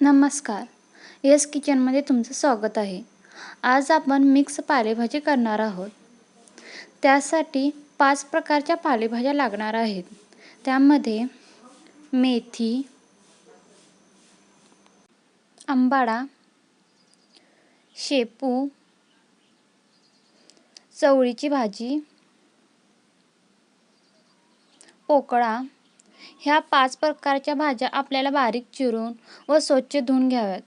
नमस्कार. येस किचनमध्ये तुमचं स्वागत आहे. आज आपण मिक्स पालेभाजी करणार आहोत. त्यासाठी पाच प्रकारच्या पालेभाज्या लागणार आहेत. त्यामध्ये मेथी आंबाडा शेपू चवळीची भाजी पोकळा ह्या पाच प्रकारच्या भाज्या आपल्याला बारीक चिरून व स्वच्छ धुवून घ्याव्यात.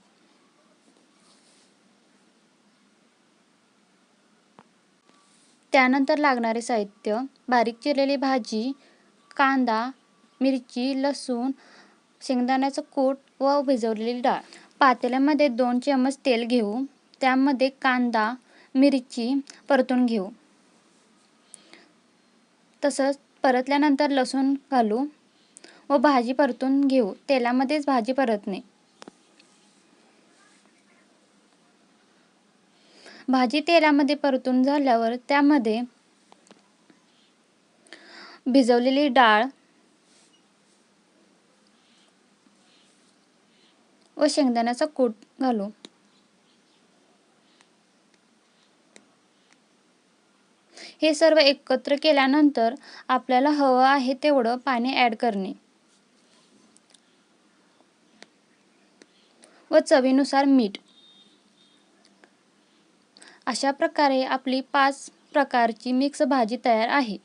त्यानंतर लागणारे साहित्य बारीक चिरलेली भाजी कांदा मिरची लसूण शेंगदाण्याचं कूट व भिजवलेली डाळ. पातेल्यामध्ये दोन चम्मच तेल घेऊ त्यामध्ये कांदा मिरची परतून घेऊ. तसंच परतल्यानंतर लसूण घालू व भाजी परतून घेऊ. तेलामध्येच भाजी परतणे. भाजी तेलामध्ये परतून झाल्यावर त्यामध्ये भिजवलेली डाळ व शेंगदाण्याचा कूट घालू. हे सर्व एकत्र केल्यानंतर आपल्याला हवं आहे तेवढं पाणी ॲड करणे. व चवीनुसार मीठ. अशा प्रकारे आपली पाच प्रकारची मिक्स भाजी तयार आहे.